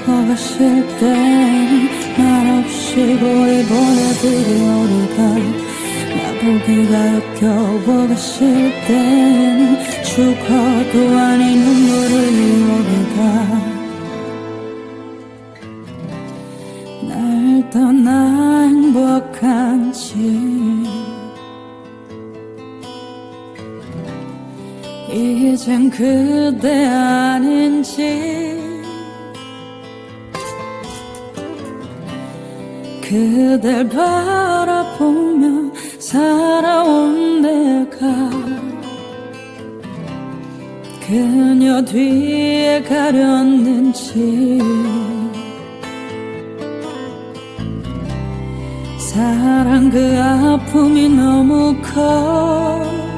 역겨워가실 땐 말없이 고이 보내드릴 오리가 나보기가 역겨워가실 땐 죽어도 아닌 눈물을 오리가 날 떠나 행복한지 이젠 그대 아닌지. 그댈 바라보며 살아온 내가 그녀 뒤에 가렸는지. 사랑 그 아픔이 너무 커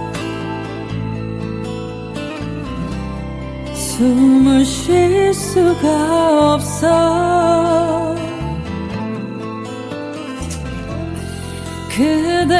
숨을 쉴 수가 없어. 그대